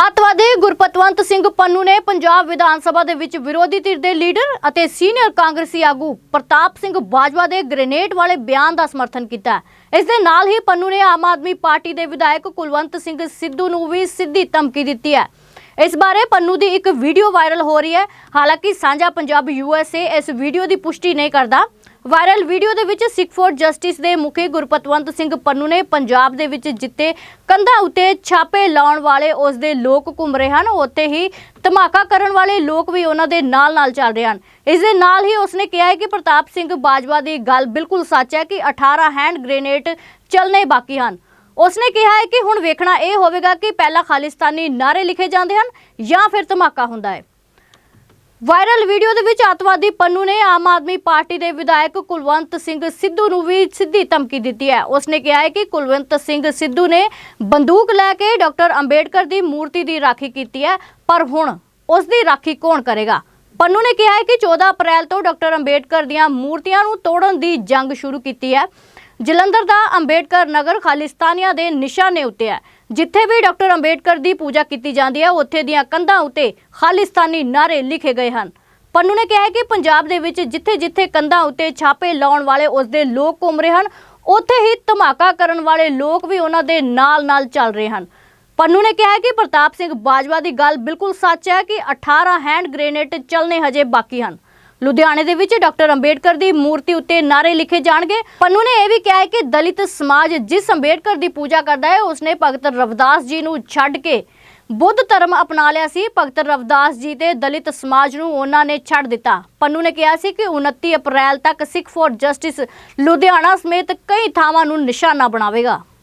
ਅੱਤਵਾਦੀ ਗੁਰਪਤਵੰਤ ਸਿੰਘ ਪੰਨੂ ਨੇ ਪੰਜਾਬ ਵਿਧਾਨ ਸਭਾ ਦੇ ਵਿੱਚ ਵਿਰੋਧੀ ਧਿਰ ਦੇ ਲੀਡਰ ਅਤੇ ਸੀਨੀਅਰ ਕਾਂਗਰਸੀ ਆਗੂ ਪ੍ਰਤਾਪ ਸਿੰਘ ਬਾਜਵਾ ਦੇ ਗ੍ਰੇਨੇਡ ਵਾਲੇ ਬਿਆਨ ਦਾ ਸਮਰਥਨ ਕੀਤਾ। ਇਸ ਦੇ ਨਾਲ ਹੀ ਪੰਨੂ ਨੇ ਆਮ ਆਦਮੀ ਪਾਰਟੀ ਦੇ ਵਿਧਾਇਕ ਕੁਲਵੰਤ ਸਿੰਘ ਸਿੱਧੂ ਨੂੰ ਵੀ ਸਿੱਧੀ ਧਮਕੀ ਦਿੱਤੀ ਹੈ। ਇਸ ਬਾਰੇ ਪੰਨੂ ਦੀ ਇੱਕ ਵੀਡੀਓ ਵਾਇਰਲ ਹੋ ਰਹੀ ਹੈ। ਹਾਲਾਂਕਿ ਸਾਂਝਾ ਪੰਜਾਬ ਯੂਐਸਏ ਇਸ ਵੀਡੀਓ ਦੀ ਪੁਸ਼ਟੀ ਨਹੀਂ ਕਰਦਾ। ਵਾਇਰਲ ਵੀਡੀਓ ਦੇ ਵਿੱਚ ਸਿੱਖ ਫੋਰ ਜਸਟਿਸ ਦੇ ਮੁਖੀ ਗੁਰਪਤਵੰਤ ਸਿੰਘ ਪੰਨੂ ਨੇ ਪੰਜਾਬ ਦੇ ਵਿੱਚ ਜਿੱਤੇ ਕੰਧਾਂ ਉੱਤੇ ਛਾਪੇ ਲਾਉਣ ਵਾਲੇ ਉਸ ਦੇ ਲੋਕ ਘੁੰਮ ਰਹੇ ਹਨ। ਉੱਥੇ ਹੀ ਧਮਾਕਾ ਕਰਨ ਵਾਲੇ ਲੋਕ ਵੀ ਉਹਨਾਂ ਦੇ ਨਾਲ-ਨਾਲ ਚੱਲ ਰਹੇ ਹਨ। ਇਸ ਦੇ ਨਾਲ ਹੀ ਉਸਨੇ ਕਿਹਾ ਹੈ ਕਿ ਪ੍ਰਤਾਪ ਸਿੰਘ ਬਾਜਵਾ ਦੀ ਗੱਲ ਬਿਲਕੁਲ ਸੱਚ ਹੈ ਕਿ 18 ਹੈਂਡ ਗ੍ਰੇਨੇਡ ਚੱਲਣੇ ਬਾਕੀ ਹਨ। ਉਸਨੇ ਕਿਹਾ ਹੈ ਕਿ ਹੁਣ ਵੇਖਣਾ ਇਹ ਹੋਵੇਗਾ ਕਿ ਪਹਿਲਾਂ ਖਾਲਿਸਤਾਨੀ ਨਾਰੇ ਲਿਖੇ ਜਾਂਦੇ ਹਨ ਜਾਂ ਫਿਰ ਧਮਾਕਾ ਹੁੰਦਾ ਹੈ। ਵਾਇਰਲ ਵੀਡੀਓ ਦੇ ਵਿੱਚ ਅੱਤਵਾਦੀ ਪੰਨੂ ਨੇ ਆਮ ਆਦਮੀ ਪਾਰਟੀ ਦੇ ਵਿਧਾਇਕ ਕੁਲਵੰਤ ਸਿੰਘ ਸਿੱਧੂ ਨੂੰ ਵੀ ਸਿੱਧੀ ਧਮਕੀ ਦਿੱਤੀ ਹੈ। ਉਸਨੇ ਕਿਹਾ ਹੈ ਕਿ ਕੁਲਵੰਤ ਸਿੰਘ ਸਿੱਧੂ ਨੇ ਬੰਦੂਕ ਲੈ ਕੇ ਡਾਕਟਰ ਅੰਬੇਡਕਰ ਦੀ ਮੂਰਤੀ ਦੀ ਰਾਖੀ ਕੀਤੀ ਹੈ, ਪਰ ਹੁਣ ਉਸ ਦੀ ਰਾਖੀ ਕੌਣ ਕਰੇਗਾ? ਪੰਨੂ ਨੇ ਕਿਹਾ ਹੈ ਕਿ 14 ਅਪ੍ਰੈਲ ਤੋਂ ਡਾਕਟਰ ਅੰਬੇਡਕਰ ਦੀਆਂ ਮੂਰਤੀਆਂ ਨੂੰ ਤੋੜਨ ਦੀ ਜੰਗ ਸ਼ੁਰੂ ਕੀਤੀ ਹੈ। ਜਲੰਧਰ ਦਾ ਅੰਬੇਡਕਰ ਨਗਰ ਖਾਲਿਸਤਾਨੀਆਂ ਦੇ ਨਿਸ਼ਾਨੇ ਉੱਤੇ ਹੈ, ਜਿੱਥੇ ਵੀ ਡਾਕਟਰ ਅੰਬੇਡਕਰ ਦੀ ਪੂਜਾ ਕੀਤੀ ਜਾਂਦੀ ਹੈ, ਉੱਥੇ ਦੀਆਂ ਕੰਧਾਂ ਉੱਤੇ ਖਾਲਿਸਤਾਨੀ ਨਾਰੇ ਲਿਖੇ ਗਏ ਹਨ। ਪੰਨੂ ਨੇ ਕਿਹਾ ਹੈ ਕਿ ਪੰਜਾਬ ਦੇ ਵਿੱਚ ਜਿੱਥੇ-ਜਿੱਥੇ ਕੰਧਾਂ ਉੱਤੇ ਛਾਪੇ ਲਾਉਣ ਵਾਲੇ ਉਸ ਦੇ ਲੋਕ ਘੁੰਮ ਰਹੇ ਹਨ, ਉੱਥੇ ਹੀ ਧਮਾਕਾ ਕਰਨ ਵਾਲੇ ਲੋਕ ਵੀ ਉਹਨਾਂ ਦੇ ਨਾਲ-ਨਾਲ ਚੱਲ ਰਹੇ ਹਨ। ਪੰਨੂ ਨੇ ਕਿਹਾ ਹੈ ਕਿ ਪ੍ਰਤਾਪ ਸਿੰਘ ਬਾਜਵਾ ਦੀ ਗੱਲ ਬਿਲਕੁਲ ਸੱਚ ਹੈ ਕਿ 18 ਹੈਂਡ ਗ੍ਰੇਨੇਡ ਚੱਲਣੇ ਹਜੇ ਬਾਕੀ ਹਨ। ਲੁਧਿਆਣੇ ਦੇ ਵਿੱਚ ਡਾਕਟਰ ਅੰਬੇਡਕਰ ਦੀ ਮੂਰਤੀ ਉੱਤੇ ਨਾਰੇ ਲਿਖੇ ਜਾਣਗੇ। ਪੰਨੂ ਨੇ ਇਹ ਵੀ ਕਿਹਾ ਹੈ ਕਿ ਦਲਿਤ ਸਮਾਜ ਜਿਸ ਅੰਬੇਡਕਰ ਦੀ ਪੂਜਾ ਕਰਦਾ ਹੈ, ਉਸਨੇ ਭਗਤ ਰਵਿਦਾਸ ਜੀ ਨੂੰ ਛੱਡ ਕੇ ਬੁੱਧ ਧਰਮ ਅਪਣਾ ਲਿਆ ਸੀ। ਭਗਤ ਰਵਿਦਾਸ ਜੀ ਤੇ ਦਲਿਤ ਸਮਾਜ ਨੂੰ ਉਹਨਾਂ ਨੇ ਛੱਡ ਦਿੱਤਾ। ਪੰਨੂ ਨੇ ਕਿਹਾ ਸੀ ਕਿ 29 ਅਪ੍ਰੈਲ ਤੱਕ ਸਿੱਖ ਫੋਰ ਜਸਟਿਸ ਲੁਧਿਆਣਾ ਸਮੇਤ ਕਈ ਥਾਵਾਂ ਨੂੰ ਨਿਸ਼ਾਨਾ ਬਣਾਵੇਗਾ।